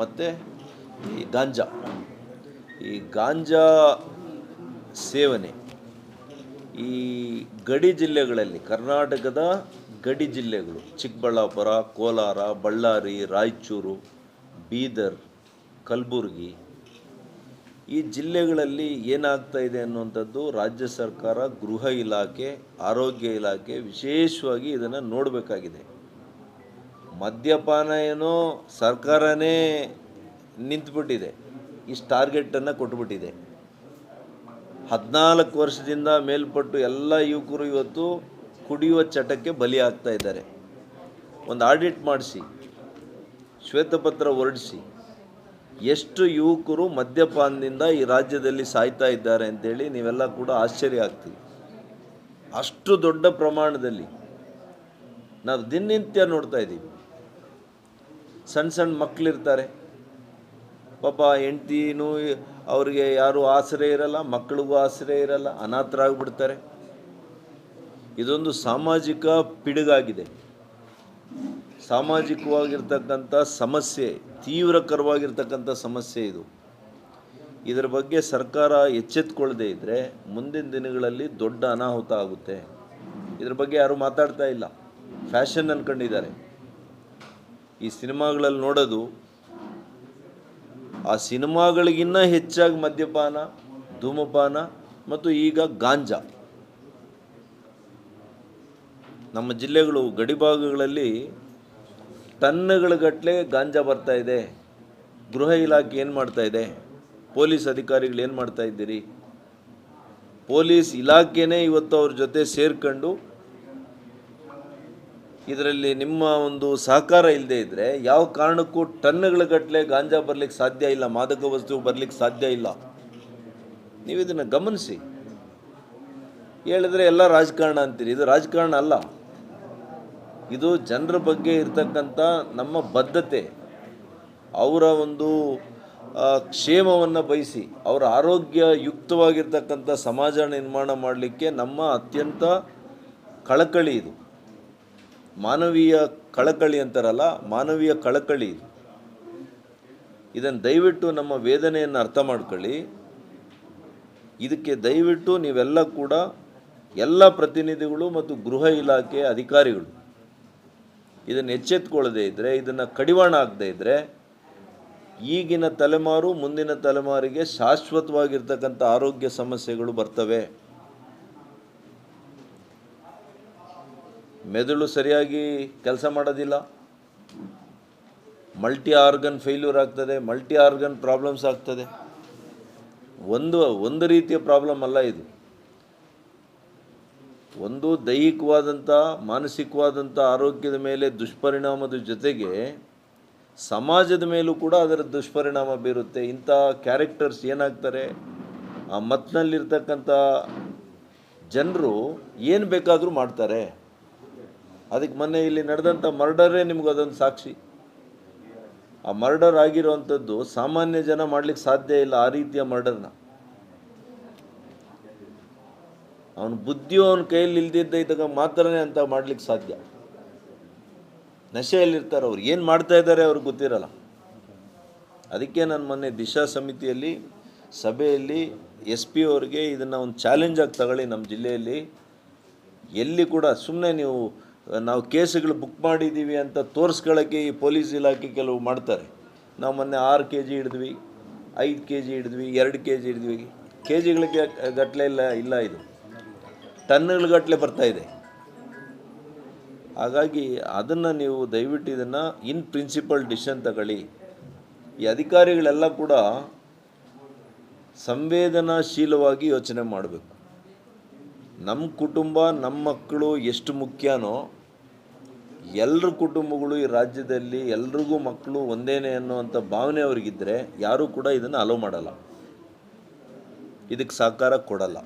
ಮತ್ತು ಈ ಗಾಂಜಾ. ಈ ಗಾಂಜಾ ಸೇವನೆ ಈ ಗಡಿ ಜಿಲ್ಲೆಗಳಲ್ಲಿ, ಕರ್ನಾಟಕದ ಗಡಿ ಜಿಲ್ಲೆಗಳು, ಚಿಕ್ಕಬಳ್ಳಾಪುರ, ಕೋಲಾರ, ಬಳ್ಳಾರಿ, ರಾಯಚೂರು, ಬೀದರ್, ಕಲಬುರಗಿ, ಈ ಜಿಲ್ಲೆಗಳಲ್ಲಿ ಏನಾಗ್ತಾ ಇದೆ ಅನ್ನುವಂಥದ್ದು ರಾಜ್ಯ ಸರ್ಕಾರ ಗೃಹ ಇಲಾಖೆ, ಆರೋಗ್ಯ ಇಲಾಖೆ ವಿಶೇಷವಾಗಿ ಇದನ್ನು ನೋಡಬೇಕಾಗಿದೆ. ಮದ್ಯಪಾನ ಏನೋ ಸರ್ಕಾರನೇ ನಿಂತುಬಿಟ್ಟಿದೆ. ಇಷ್ಟು ಟಾರ್ಗೆಟನ್ನು ಕೊಟ್ಬಿಟ್ಟಿದೆ. ಹದಿನಾಲ್ಕು ವರ್ಷದಿಂದ ಮೇಲ್ಪಟ್ಟು ಎಲ್ಲ ಯುವಕರು ಇವತ್ತು ಕುಡಿಯುವ ಚಟಕ್ಕೆ ಬಲಿಯಾಗ್ತಾ ಇದ್ದಾರೆ. ಒಂದು ಆಡಿಟ್ ಮಾಡಿಸಿ, ಶ್ವೇತಪತ್ರ ಹೊರಡಿಸಿ, ಎಷ್ಟು ಯುವಕರು ಮದ್ಯಪಾನದಿಂದ ಈ ರಾಜ್ಯದಲ್ಲಿ ಸಾಯ್ತಾ ಇದ್ದಾರೆ ಅಂತೇಳಿ ನೀವೆಲ್ಲ ಕೂಡ ಆಶ್ಚರ್ಯ ಆಗ್ತೀವಿ ಅಷ್ಟು ದೊಡ್ಡ ಪ್ರಮಾಣದಲ್ಲಿ ನಾವು ದಿನನಿತ್ಯ ನೋಡ್ತಾ ಇದ್ದೀವಿ. ಸಣ್ಣ ಸಣ್ಣ ಮಕ್ಕಳಿರ್ತಾರೆ ಪಾಪ ಹೆಂಡ್ತಿನೂ ಅವ್ರಿಗೆ ಯಾರು ಆಸರೆ ಇರಲ್ಲ ಮಕ್ಕಳಿಗೂ ಆಸರೆ ಇರಲ್ಲ, ಅನಾಥರಾಗ್ಬಿಡ್ತಾರೆ. ಇದೊಂದು ಸಾಮಾಜಿಕ ಪಿಡುಗಾಗಿದೆ. ಸಾಮಾಜಿಕವಾಗಿರ್ತಕ್ಕಂಥ ಸಮಸ್ಯೆ, ತೀವ್ರಕರವಾಗಿರ್ತಕ್ಕಂಥ ಸಮಸ್ಯೆ ಇದು. ಇದರ ಬಗ್ಗೆ ಸರ್ಕಾರ ಎಚ್ಚೆತ್ಕೊಳ್ಳದೆ ಇದ್ದರೆ ಮುಂದಿನ ದಿನಗಳಲ್ಲಿ ದೊಡ್ಡ ಅನಾಹುತ ಆಗುತ್ತೆ. ಇದ್ರ ಬಗ್ಗೆ ಯಾರು ಮಾತಾಡ್ತಾ ಇಲ್ಲ. ಫ್ಯಾಷನ್ ಅನ್ಕೊಂಡಿದ್ದಾರೆ. ಈ ಸಿನಿಮಾಗಳಲ್ಲಿ ನೋಡೋದು, ಆ ಸಿನಿಮಾಗಳಿಗಿನ್ನ ಹೆಚ್ಚಾಗಿ ಮದ್ಯಪಾನ, ಧೂಮಪಾನ ಮತ್ತು ಈಗ ಗಾಂಜಾ. ನಮ್ಮ ಜಿಲ್ಲೆಗಳು ಗಡಿಭಾಗಗಳಲ್ಲಿ ಟನ್ನುಗಳ ಗಟ್ಟಲೆ ಗಾಂಜಾ ಬರ್ತಾ ಇದೆ. ಗೃಹ ಇಲಾಖೆ ಏನು ಮಾಡ್ತಾ ಇದೆ? ಪೊಲೀಸ್ ಅಧಿಕಾರಿಗಳು ಏನು ಮಾಡ್ತಾ ಇದ್ದೀರಿ? ಪೊಲೀಸ್ ಇಲಾಖೆನೇ ಇವತ್ತು ಅವ್ರ ಜೊತೆ ಸೇರ್ಕೊಂಡು ಇದರಲ್ಲಿ ನಿಮ್ಮ ಒಂದು ಸಹಕಾರ ಇಲ್ಲದೆ ಇದ್ದರೆ ಯಾವ ಕಾರಣಕ್ಕೂ ಟನ್ನುಗಳ ಗಟ್ಟಲೆ ಗಾಂಜಾ ಬರಲಿಕ್ಕೆ ಸಾಧ್ಯ ಇಲ್ಲ, ಮಾದಕ ವಸ್ತು ಬರಲಿಕ್ಕೆ ಸಾಧ್ಯ ಇಲ್ಲ. ನೀವು ಇದನ್ನು ಗಮನಿಸಿ. ಹೇಳಿದ್ರೆ ಎಲ್ಲ ರಾಜಕಾರಣ ಅಂತೀರಿ, ಇದು ರಾಜಕಾರಣ ಅಲ್ಲ. ಇದು ಜನರ ಬಗ್ಗೆ ಇರ್ತಕ್ಕಂಥ ನಮ್ಮ ಬದ್ಧತೆ, ಅವರ ಒಂದು ಕ್ಷೇಮವನ್ನು ಬಯಸಿ, ಅವರ ಆರೋಗ್ಯ ಯುಕ್ತವಾಗಿರ್ತಕ್ಕಂಥ ಸಮಾಜ ನಿರ್ಮಾಣ ಮಾಡಲಿಕ್ಕೆ ನಮ್ಮ ಅತ್ಯಂತ ಕಳಕಳಿ ಇದು. ಮಾನವೀಯ ಕಳಕಳಿ ಅಂತಾರಲ್ಲ, ಮಾನವೀಯ ಕಳಕಳಿ ಇದು. ಇದನ್ನು ದಯವಿಟ್ಟು ನಮ್ಮ ವೇದನೆಯನ್ನು ಅರ್ಥ ಮಾಡ್ಕೊಳ್ಳಿ. ಇದಕ್ಕೆ ದಯವಿಟ್ಟು ನೀವೆಲ್ಲ ಕೂಡ ಎಲ್ಲ ಪ್ರತಿನಿಧಿಗಳು ಮತ್ತು ಗೃಹ ಇಲಾಖೆ ಅಧಿಕಾರಿಗಳು ಇದನ್ನು ಎಚ್ಚೆತ್ಕೊಳ್ಳದೆ ಇದ್ದರೆ ಇದನ್ನು ಕಡಿವಾಣ ಆಗದೇ ಇದ್ದರೆ ಈಗಿನ ತಲೆಮಾರು ಮುಂದಿನ ತಲೆಮಾರಿಗೆ ಶಾಶ್ವತವಾಗಿರ್ತಕ್ಕಂಥ ಆರೋಗ್ಯ ಸಮಸ್ಯೆಗಳು ಬರ್ತವೆ. ಮೆದುಳು ಸರಿಯಾಗಿ ಕೆಲಸ ಮಾಡೋದಿಲ್ಲ. ಮಲ್ಟಿ ಆರ್ಗನ್ ಫೇಲ್ಯೂರ್ ಆಗ್ತದೆ ಮಲ್ಟಿ ಆರ್ಗನ್ ಪ್ರಾಬ್ಲಮ್ಸ್ ಆಗ್ತದೆ. ಒಂದು ಒಂದು ರೀತಿಯ ಪ್ರಾಬ್ಲಮ್ ಅಲ್ಲ ಇದು. ಒಂದು ದೈಹಿಕವಾದಂಥ, ಮಾನಸಿಕವಾದಂಥ ಆರೋಗ್ಯದ ಮೇಲೆ ದುಷ್ಪರಿಣಾಮದ ಜೊತೆಗೆ ಸಮಾಜದ ಮೇಲೂ ಕೂಡ ಅದರ ದುಷ್ಪರಿಣಾಮ ಬೀರುತ್ತೆ. ಇಂಥ ಕ್ಯಾರೆಕ್ಟರ್ಸ್ ಏನಾಗ್ತಾರೆ? ಆ ಮತ್ತಿನಲ್ಲಿರ್ತಕ್ಕಂಥ ಜನರು ಏನು ಬೇಕಾದರೂ ಮಾಡ್ತಾರೆ. ಅದಕ್ಕೆ ಮೊನ್ನೆ ಇಲ್ಲಿ ನಡೆದಂಥ ಮರ್ಡರೇ ನಿಮ್ಗೆ ಅದೊಂದು ಸಾಕ್ಷಿ. ಆ ಮರ್ಡರ್ ಆಗಿರುವಂಥದ್ದು ಸಾಮಾನ್ಯ ಜನ ಮಾಡ್ಲಿಕ್ಕೆ ಸಾಧ್ಯ ಇಲ್ಲ ಆ ರೀತಿಯ ಮರ್ಡರ್ನ. ಅವನ ಬುದ್ಧಿ ಅವನ ಕೈಯಲ್ಲಿ ಇಲ್ದಿದ್ದ ಇದ್ದಾಗ ಮಾತ್ರನೇ ಅಂತ ಮಾಡ್ಲಿಕ್ಕೆ ಸಾಧ್ಯ. ನಶೆಯಲ್ಲಿರ್ತಾರೆ ಅವ್ರು. ಏನು ಮಾಡ್ತಾ ಇದ್ದಾರೆ ಅವ್ರಿಗೆ ಗೊತ್ತಿರಲ್ಲ. ಅದಕ್ಕೆ ನಾನು ಮೊನ್ನೆ ದಿಶಾ ಸಮಿತಿಯಲ್ಲಿ, ಸಭೆಯಲ್ಲಿ ಎಸ್ ಪಿ ಅವ್ರಿಗೆ ಇದನ್ನು ಒಂದು ಚಾಲೆಂಜಾಗಿ ತಗೊಳ್ಳಿ ನಮ್ಮ ಜಿಲ್ಲೆಯಲ್ಲಿ. ಎಲ್ಲಿ ಕೂಡ ಸುಮ್ಮನೆ ನೀವು ನಾವು ಕೇಸುಗಳು ಬುಕ್ ಮಾಡಿದ್ದೀವಿ ಅಂತ ತೋರಿಸ್ಕೊಳ್ಳೋಕ್ಕೆ ಈ ಪೊಲೀಸ್ ಇಲಾಖೆ ಕೆಲವು ಮಾಡ್ತಾರೆ. ನಾವು ಮೊನ್ನೆ ಆರು ಕೆ ಜಿ ಹಿಡಿದ್ವಿ, ಐದು ಕೆ ಜಿ ಹಿಡಿದ್ವಿ, ಎರಡು ಕೆ ಜಿ ಹಿಡಿದ್ವಿ. ಕೆ ಜಿಗಳಿಗೆ ಗಟ್ಟಲೆ ಇಲ್ಲ ಇಲ್ಲ ಇದು. ಟನ್ಗಳ ಗಟ್ಟಲೆ ಬರ್ತಾ ಇದೆ. ಹಾಗಾಗಿ ಅದನ್ನು ನೀವು ದಯವಿಟ್ಟು ಇದನ್ನು ಇನ್ ಪ್ರಿನ್ಸಿಪಲ್ ಡಿಸಿಷನ್ ತಗೊಳ್ಳಿ. ಈ ಅಧಿಕಾರಿಗಳೆಲ್ಲ ಕೂಡ ಸಂವೇದನಾಶೀಲವಾಗಿ ಯೋಚನೆ ಮಾಡಬೇಕು. ನಮ್ಮ ಕುಟುಂಬ ನಮ್ಮ ಮಕ್ಕಳು ಎಷ್ಟು ಮುಖ್ಯನೋ ಎಲ್ಲರ ಕುಟುಂಬಗಳು ಈ ರಾಜ್ಯದಲ್ಲಿ ಎಲ್ರಿಗೂ ಮಕ್ಕಳು ಒಂದೇನೆ ಅನ್ನುವಂಥ ಭಾವನೆ ಅವ್ರಿಗಿದ್ದರೆ ಯಾರೂ ಕೂಡ ಇದನ್ನು ಅಲೋ ಮಾಡಲ್ಲ. ಇದಕ್ಕೆ ಸಹಕಾರ ಕೊಡಲ್ಲ.